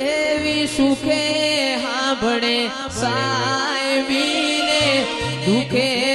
એવી સુખે હાંભળે સાહેબીને દુખે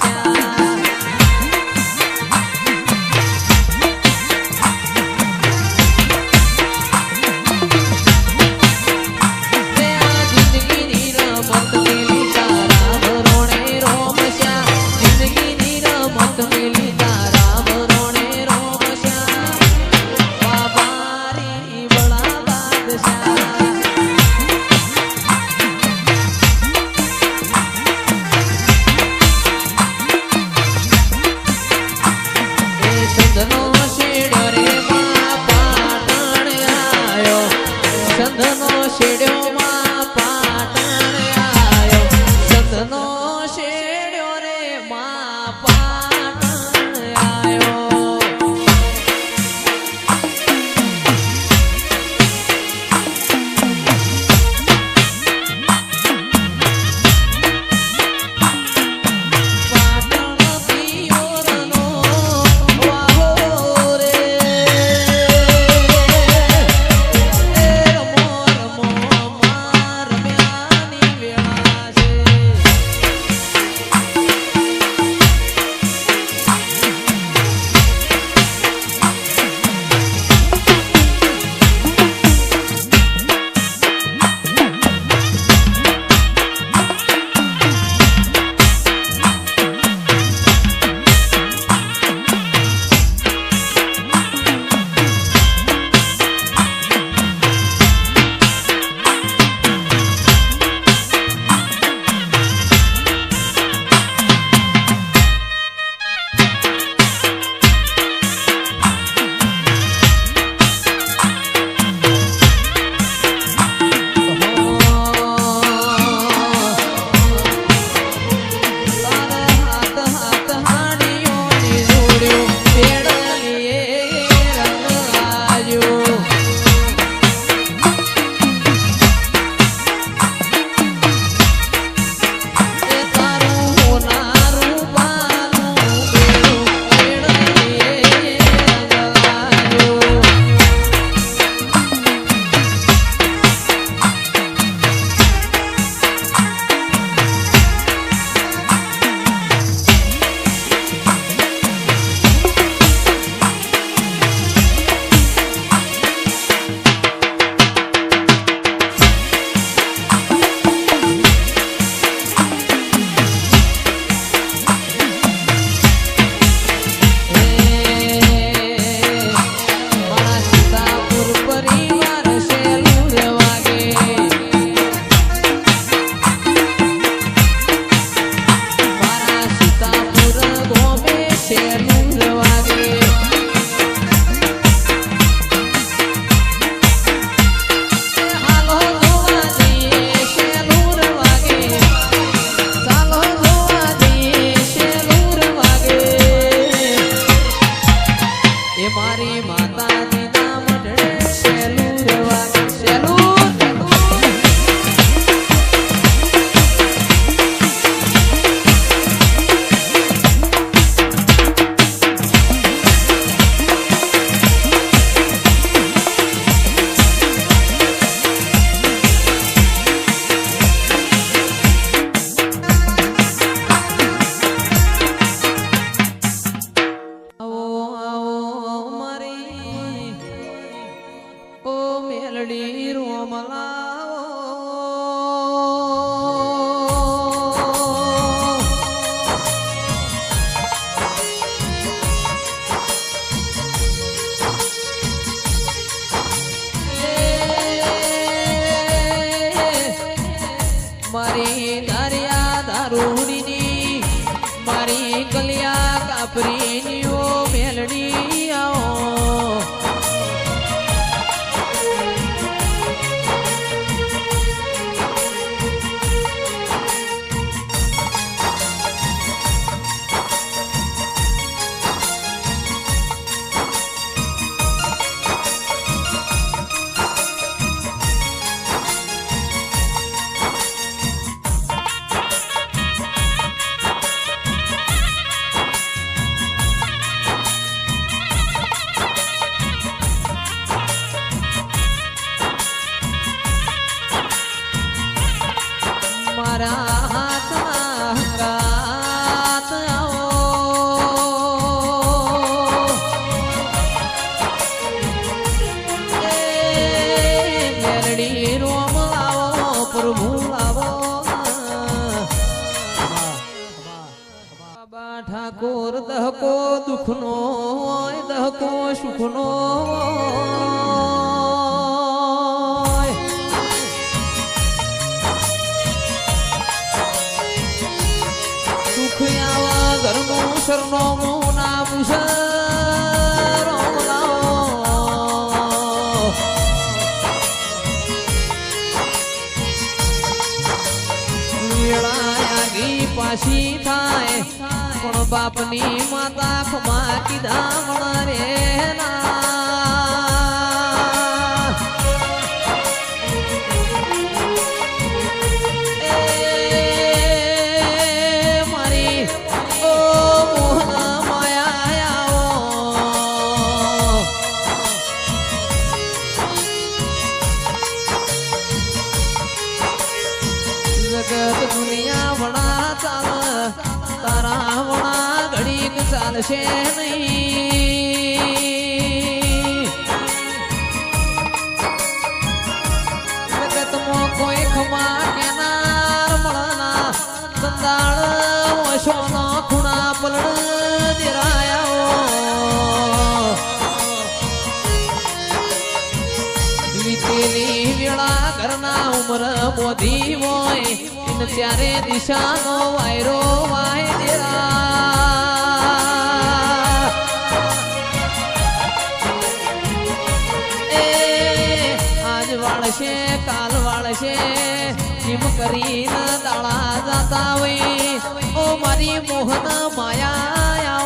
down. મારી કલિયા કાપરીની સુખનો પાછી થાય. પણ બાપની માતા ખમા કીધા રે ના. ચાલશે નહીં. જગતમાં કોઈ ખમા કેનાર મળના દંદાળ ઓશોનો ખૂણા પલડ દેરાયા. વીતેલી વેળા ઘરના ઉમર બોધી હોય ત્યારે દિશાનો વાયરો વાય દેરા. કાલ જીમ કરીને દાળા જતા હોય. ઓ મારી મોહન માયા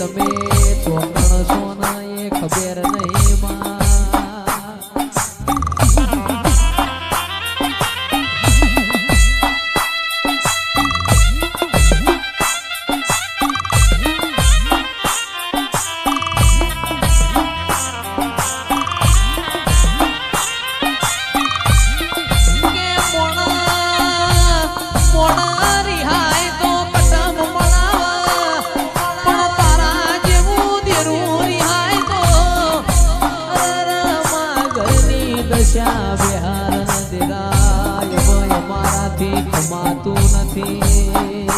તમે ચોકણ મારાથી કમાતું નથી.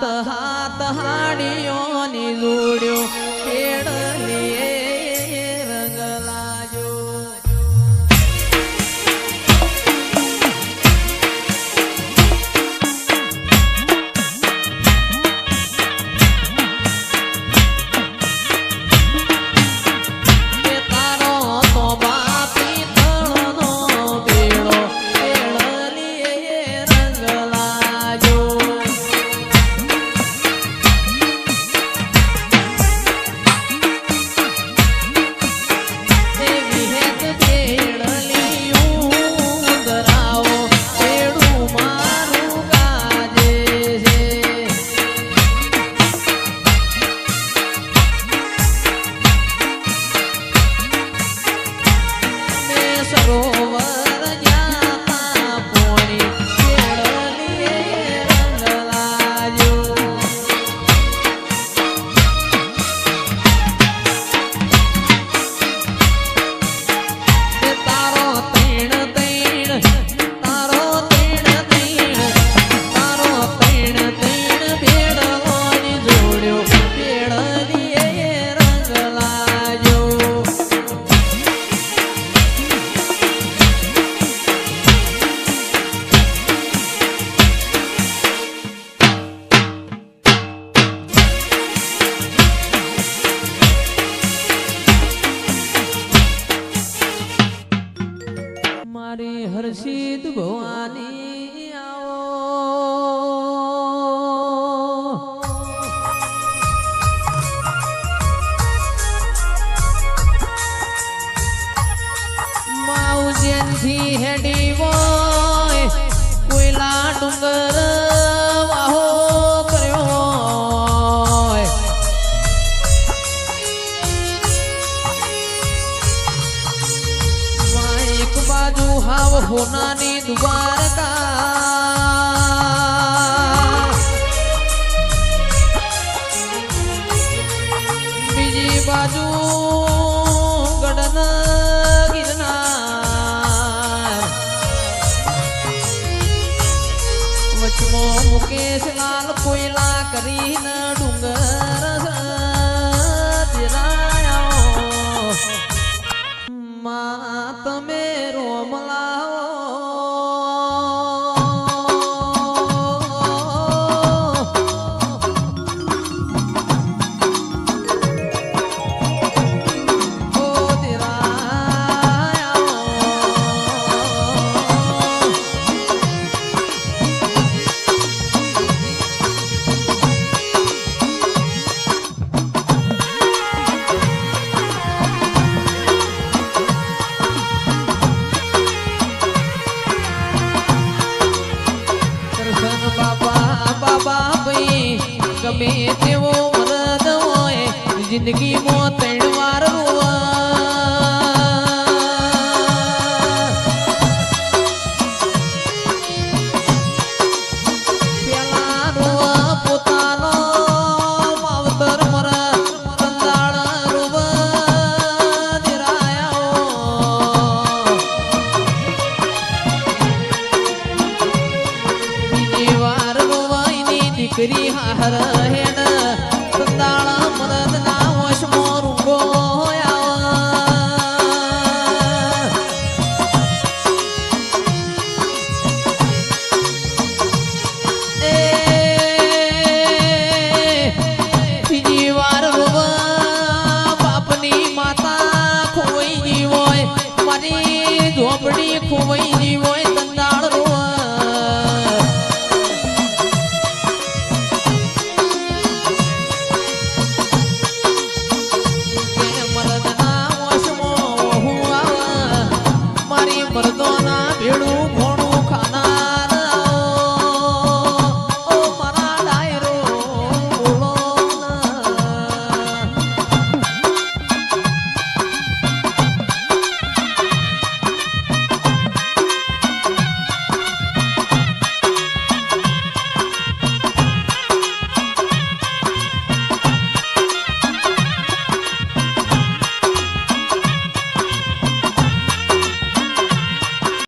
साहा હાવ હોનાની દ્વારકા.